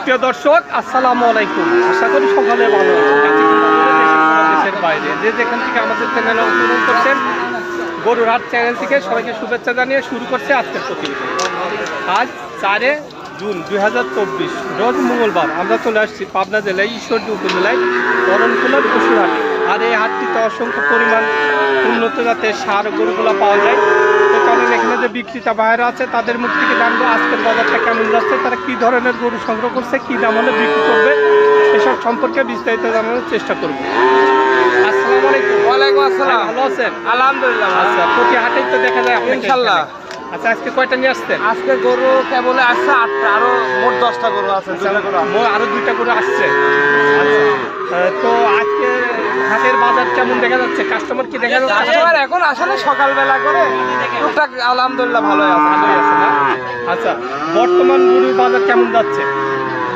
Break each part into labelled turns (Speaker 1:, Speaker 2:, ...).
Speaker 1: সুপ্রিয় দর্শক, আসসালামু আলাইকুম। আশা করি সকলে ভালো দেশের বাইরে। যে যেখান থেকে আমাদের চ্যানেলে অংশগ্রহণ করছেন গরুর হাট চ্যানেল থেকে সবাইকে শুভেচ্ছা জানিয়ে শুরু করছে আজকের প্রতিবেদন। আজ চারে জুন দুই হাজার চব্বিশ, রোজ মঙ্গলবার আমরা চলে আসছি পাবনা জেলায়, ঈশ্বরদী উপজেলায় করণকুলার পশুর হাট আর এই হাটটিতে অসংখ্য পরিমাণ উন্নত জাতের সার গরুগুলো পাওয়া যায়। তো চলেন এখানে যে বিক্রেতা বাইরে আছে তাদের মুখ থেকে জানব আজকের বাজারটা কেমন যাচ্ছে তারা কী ধরনের গরু সংগ্রহ করছে কী দাম হলে বিক্রি করবে এসব সম্পর্কে বিস্তারিত জানানোর চেষ্টা করব। আসসালামু আলাইকুম।
Speaker 2: ওয়ালাইকুম আসসালাম।
Speaker 1: ভালো আছেন?
Speaker 2: আলহামদুলিল্লাহ
Speaker 1: আচ্ছা প্রতি হাটেই তো দেখা যায়
Speaker 2: ইনশাল্লাহ।
Speaker 1: আচ্ছা আজকে কয়টা নিয়ে আসছেন?
Speaker 2: আজকে গরু কেবল আসছে আটটা আরও মোট দশটা গরু আছে দুইটা গরু
Speaker 1: আরও দুইটা করে আসছে আচ্ছা আহ, তো আজকে হাটের বাজার কেমন দেখা যাচ্ছে? কাস্টমার কি দেখা যাচ্ছে?
Speaker 2: কাস্টমার এখন আসলে সকালবেলা করে টুকটাক আলহামদুলিল্লাহ ভালো আছে
Speaker 1: ভালোই আছে না আচ্ছা বর্তমান গরুর বাজার কেমন যাচ্ছে?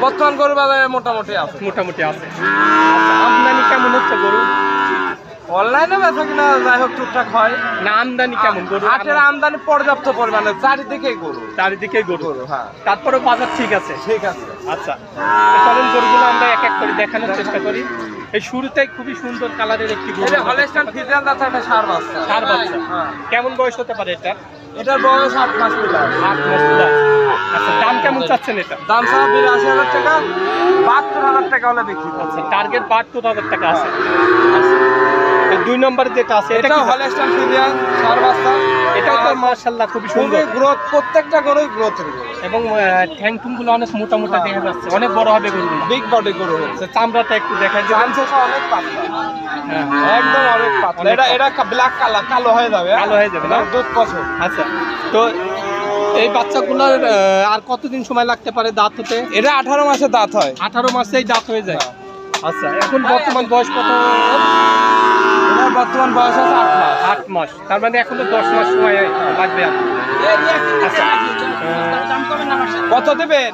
Speaker 2: বর্তমান গরু বাজারে মোটামুটি আছে।
Speaker 1: মোটামুটি আছে। আচ্ছা, আমদানি কেমন হচ্ছে গরু?
Speaker 2: অনলাইনে বেচা কিনা যাই হোক টুকটাক হয়।
Speaker 1: না আমদানি কেমন? গরু
Speaker 2: হাটের আমদানি। পর্যাপ্ত পরিমাণে চারিদিকে গরু।
Speaker 1: চারিদিকে গরু।
Speaker 2: হ্যাঁ।
Speaker 1: তারপরে বাজার ঠিক আছে?
Speaker 2: ঠিক আছে।
Speaker 1: আচ্ছা চলুন গরুগুলো আমরা এক এক করে দেখানোর চেষ্টা করি। এই শুরুতেই খুবই সুন্দর কালারের একটি গরু
Speaker 2: এটা হলেস্টান ফিজিয়ান আছে একটা সার বাচ্চা।
Speaker 1: চার বাচ্চা।
Speaker 2: হ্যাঁ।
Speaker 1: কেমন বয়স হতে পারে এটা?
Speaker 2: এটার বয়স আট মাস প্লাস
Speaker 1: আট মাস plus। আচ্ছা দাম কেমন চাচ্ছেন এটা?
Speaker 2: দাম ছাড়া বিরাশি হাজার টাকা বাহাত্তর হাজার টাকা হলে বিক্রি করছে
Speaker 1: আচ্ছা টার্গেট বাহাত্তর হাজার টাকা আছে। আচ্ছা এই দুই নম্বর যেটা আছে এটা
Speaker 2: হলেস্টান ফিজিয়ান সার বাচ্চা।
Speaker 1: এটাও তো মার্শাল্লাহ খুবই সুন্দর।
Speaker 2: গ্রোথ প্রত্যেকটা গরুই গ্রোথের গরু।
Speaker 1: এবং ঠ্যাংগুলো অনেক মোটা মোটা দেখা যাচ্ছে অনেক বড় হবে গরুগুলো।
Speaker 2: বিগ বডি গরু হচ্ছে
Speaker 1: চামড়াটা একটু দেখা যায়
Speaker 2: চান্সেস অনেক পাতলা।
Speaker 1: হ্যাঁ
Speaker 2: একদম অনেক পাতলা। এটা এটা ব্ল্যাক কালার কালো হয়ে যাবে হ্যাঁ?
Speaker 1: কালো হয়ে যাবে না?
Speaker 2: দুধ পছন্দ
Speaker 1: আচ্ছা তো এই বাচ্চাগুলোর আর কতদিন সময় লাগতে পারে দাঁত হতে?
Speaker 2: এটা আঠারো মাসে দাঁত হয়।
Speaker 1: আঠারো মাসেই দাঁত হয়ে যায়।
Speaker 2: হ্যাঁ।
Speaker 1: আচ্ছা এখন বর্তমান বয়স কত?
Speaker 2: এটার বর্তমান বয়স আছে আট মাস।
Speaker 1: আট মাস। তার মানে এখনও দশ মাস সময় লাগবে আচ্ছা।
Speaker 2: কত দেবেন?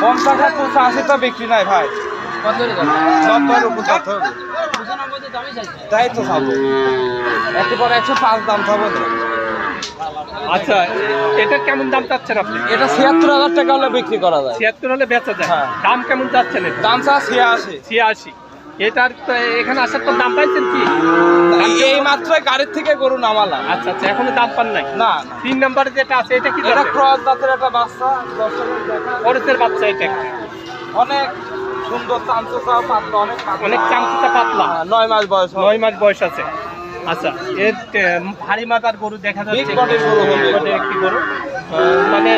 Speaker 2: পঞ্চাশ আর পঁচাশি তো বিক্রি নাই ভাই। নব্বই তাই তো খাব। একেবারে একশো পাঁচ দাম খাব তো।
Speaker 1: আচ্ছা এটা কেমন দাম চাচ্ছেন আপনি?
Speaker 2: এটা ছিয়াত্তর হাজার টাকা হলে বিক্রি করা যায়।
Speaker 1: ছিয়াত্তর হলে বেচা যায়।
Speaker 2: হ্যাঁ।
Speaker 1: দাম কেমন চাচ্ছেন
Speaker 2: দাম চা ছিয়াশি।
Speaker 1: ছিয়াশি। এটার এখানে আসার তো দাম পাইছেন কি?
Speaker 2: এই মাত্র গাড়ির থেকে গরু নামালাম।
Speaker 1: আচ্ছা আচ্ছা এখনও দাম পান নাই?
Speaker 2: না
Speaker 1: তিন নাম্বারে যেটা আছে এটা কি
Speaker 2: এটা? ক্রস জাতের একটা বাচ্চা
Speaker 1: খরচের বাচ্চা এটা।
Speaker 2: অনেক সুন্দর চামচা পাতলা অনেক।
Speaker 1: অনেক চামচুটা পাতলা।
Speaker 2: হ্যাঁ, নয় মাস বয়স
Speaker 1: নয় মাস বয়স আছে। আচ্ছা এর ভারী মাথার গরু দেখা যাচ্ছে একটি গরু। মানে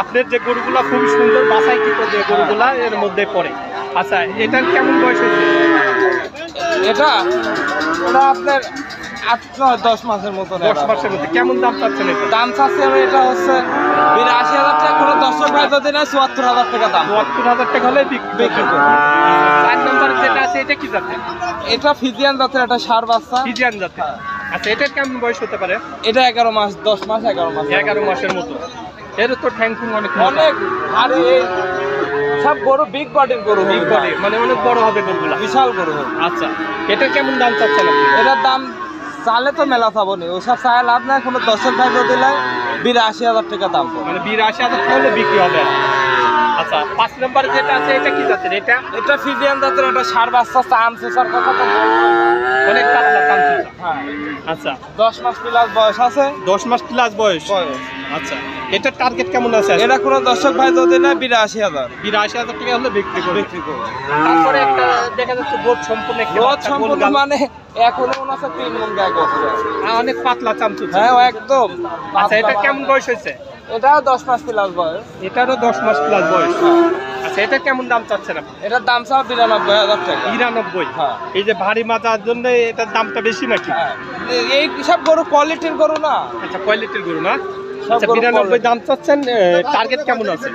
Speaker 1: আপনার যে গরুগুলা খুবই সুন্দর বাছাইকৃত যে গরুগুলা এর মধ্যে পড়ে। আচ্ছা এটার কেমন বয়স হয়েছে?
Speaker 2: এটা এটা আপনার আট নয় দশ মাসের মতো
Speaker 1: দশ মাসের মধ্যে। কেমন দাম পাচ্ছেন এটা?
Speaker 2: দাম চাচ্ছে আমি এটা হচ্ছে বিরাশি হাজার টাকা কোনো দর্শক ভাই যদি নেয় চুয়াত্তর হাজার টাকা দাম।
Speaker 1: চুয়াত্তর হাজার টাকা হলে বিক্রি করবে।
Speaker 2: করবে।
Speaker 1: চার নম্বরে যেটা আছে এটা কি জাতের?
Speaker 2: এটা ফিজিয়ান জাতের একটা সার বাচ্চা।
Speaker 1: ফিজিয়ান জাতের। আচ্ছা এটার কেমন বয়স হতে পারে?
Speaker 2: এটা এগারো মাস দশ মাস এগারো মাস।
Speaker 1: এগারো মাসের মতো। এর তো ঠ্যাংকুং অনেক
Speaker 2: অনেক আর সব গরু বিগ বডির গরু।
Speaker 1: Big body, মানে অনেক বড় হবে গরুগুলা।
Speaker 2: বিশাল গরু। হবে
Speaker 1: আচ্ছা এটার কেমন দাম চাচ্ছেন
Speaker 2: এটার দাম চালে তো মেলা চাবো নি। ওসব চায় লাভ নাই কোনো দশের ভাই দিলে বিরাশি হাজার টাকা দাম
Speaker 1: মানে বিরাশি হাজার টাকা বিক্রি হবে। আচ্ছা পাঁচ নম্বরে যেটা আছে এটা কি জাতের? এটা?
Speaker 2: এটা ফিজিয়ান জাতের একটা সার বাচ্চা চাম সুসার কথা তো
Speaker 1: অনেক পাতলা
Speaker 2: হ্যাঁ।
Speaker 1: আচ্ছা।
Speaker 2: দশ মাস প্লাস বয়স আছে?
Speaker 1: দশ মাস প্লাস বয়স? আচ্ছা। এটার টার্গেট কেমন আছে?
Speaker 2: এটা কোনো দর্শক ভাই যদি নেয় বিরাশি হাজার।
Speaker 1: বিরাশি হাজার টাকা হলে বিক্রি করবে।
Speaker 2: বিক্রি করবে।
Speaker 1: তারপরে একটা দেখা যাচ্ছে গোদ সম্পূর্ণ একটা
Speaker 2: সম্পূর্ণ। মানে এখনও মনে হচ্ছে তিন মন গায়ে
Speaker 1: অনেক পাতলা চামচুচা
Speaker 2: হ্যাঁ একদম।
Speaker 1: আচ্ছা এটা কেমন বয়স হয়েছে?
Speaker 2: এটাও দশ মাস প্লাস বয়স।
Speaker 1: এটারও দশ মাস প্লাস বয়স। আচ্ছা এটা কেমন দাম চাচ্ছেন আপনি?
Speaker 2: এটার দাম সব বিরানব্বই হাজার টাকা।
Speaker 1: নিরানব্বই
Speaker 2: হ্যাঁ।
Speaker 1: এই যে ভারী মাজার জন্য এটার দামটা বেশি নাকি?
Speaker 2: হ্যাঁ। এই সব গরু কোয়ালিটির গরু না।
Speaker 1: আচ্ছা কোয়ালিটির গরু না? আচ্ছা বিরানব্বই দাম চাচ্ছেন টার্গেট কেমন আছে?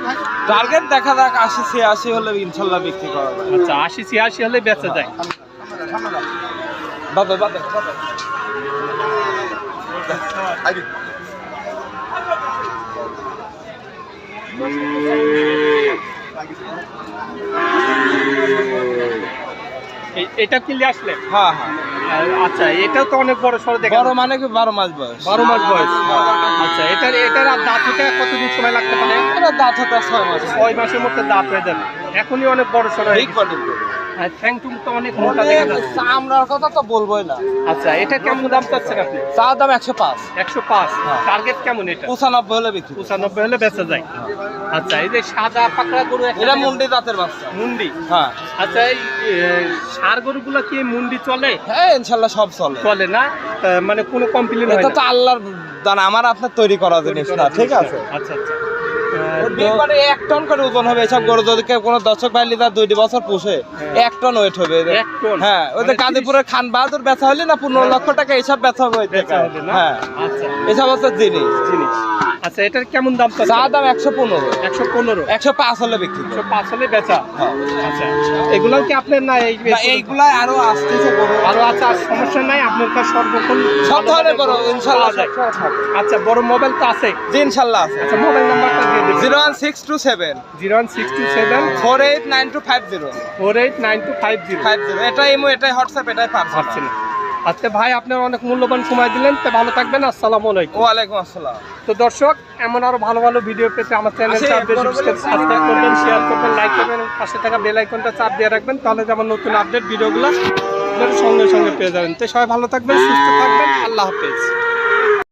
Speaker 2: টার্গেট দেখা যাক আশি ছিয়াশি হলে ইনশাল্লাহ বিক্রি করা
Speaker 1: আচ্ছা আশি ছিয়াশি হলে বেচা যায়।
Speaker 2: বাবা বাবা বাবা
Speaker 1: এই- এটা কিনলে আসলে?
Speaker 2: হ্যাঁ হ্যাঁ।
Speaker 1: আচ্ছা এটাও তো অনেক বড় সড়ো দেখা
Speaker 2: বড় মানে কি বারো মাস বয়স?
Speaker 1: বারো মাস বয়স আচ্ছা এটার এটার আর দাঁত হতে কতদিন সময় লাগতে পারে?
Speaker 2: এটা দাঁত হতে ছয় মাস।
Speaker 1: ছয় মাসের মধ্যে দাঁত হয়ে যাবে। এখনই অনেক বড় সড়ো হয়ে
Speaker 2: ঠিক
Speaker 1: তো অনেক মোটা দেখা যাচ্ছে।
Speaker 2: চামড়ার কথা তো বলবোই না।
Speaker 1: আচ্ছা এটা কেমন দাম চাচ্ছেন আপনি?
Speaker 2: চা দাম একশো পাঁচ।
Speaker 1: একশো পাঁচ।
Speaker 2: হ্যাঁ।
Speaker 1: টার্গেট কেমন এটা?
Speaker 2: পঁচানব্বই হলে বিক্রি
Speaker 1: পঁচানব্বই হলে বেচা যায়। আচ্ছা এই যে সাদা পাকড়া গরু
Speaker 2: এটা মুন্ডি দাঁতের বাচ্চা।
Speaker 1: মুন্ডি?
Speaker 2: হ্যাঁ।
Speaker 1: আচ্ছা এই ষাঁড় গরুগুলো কি মুন্ডি চলে?
Speaker 2: হ্যাঁ ইনশাল্লাহ সব চলে।
Speaker 1: চলে না? মানে কোনো কমপ্লেন হয়
Speaker 2: এটা তো আল্লাহর দান আমার আপনার তৈরি করা জিনিস না ঠিক আছে।
Speaker 1: আচ্ছা আচ্ছা। তো-
Speaker 2: এক টন করে ওজন হবে এসব গরু যদি কেউ কোনো দর্শক ভাই লিদার দুইটি বছর পুষে এক টন ওয়েট হবে? হ্যাঁ ওই
Speaker 1: মানে
Speaker 2: গাজীপুরের খান বাহাদুর বেচা হলে না পনেরো লক্ষ টাকা এইসব বেচা হবে? হ্যাঁ।
Speaker 1: আচ্ছা।
Speaker 2: এসব হচ্ছে জিনিস।
Speaker 1: জিনিস। আচ্ছা এটার কেমন দাম
Speaker 2: চা দাম একশো পনেরো।
Speaker 1: একশো পনেরো?
Speaker 2: একশো পাঁচ হলে বিক্রি
Speaker 1: একশো। পাঁচ হলে বেচা?
Speaker 2: হ্যাঁ।
Speaker 1: আচ্ছা এগুলাও কি আপনার না এই
Speaker 2: না, এইগুলাই আরও আসতেছে গরু
Speaker 1: আরও আচ্ছা সমস্যা নাই আপনার কাছে সর্বক্ষণ
Speaker 2: সব ধরনের গরু ইনশাল্লাহ
Speaker 1: যায়। আচ্ছা বড় মোবাইল তো আছে?
Speaker 2: জি ইনশাল্লাহ আছে।
Speaker 1: আচ্ছা মোবাইল নাম্বারটা দিয়ে দেবেন।
Speaker 2: Zero one six two seven.
Speaker 1: Zero one six two seven.
Speaker 2: Four eight nine two five zero.
Speaker 1: Four eight nine two five zero.
Speaker 2: Five zero. এটাই ইমো এটাই হোয়াটসঅ্যাপ এটাই
Speaker 1: পাচ্ছি
Speaker 2: পার্সোনাল।
Speaker 1: না আচ্ছা ভাই আপনার অনেক মূল্যবান সময় দিলেন তো ভালো থাকবেন আসসালামু আলাইকুম।
Speaker 2: ওয়ালাইকুম আসসালাম।
Speaker 1: তো দর্শক এমন আরও ভালো ভালো ভিডিও পেতে আমার
Speaker 2: চ্যানেল
Speaker 1: বেশি সাবস্ক্রাইব করবেন শেয়ার করবেন লাইক করবেন পাশে থাকা বেল আইকনটা চাপ দিয়ে রাখবেন তাহলে যেমন নতুন আপডেট ভিডিওগুলো সঙ্গে সঙ্গে পেয়ে যাবেন। তো সবাই ভালো থাকবেন সুস্থ থাকবেন আল্লাহ হাফেজ।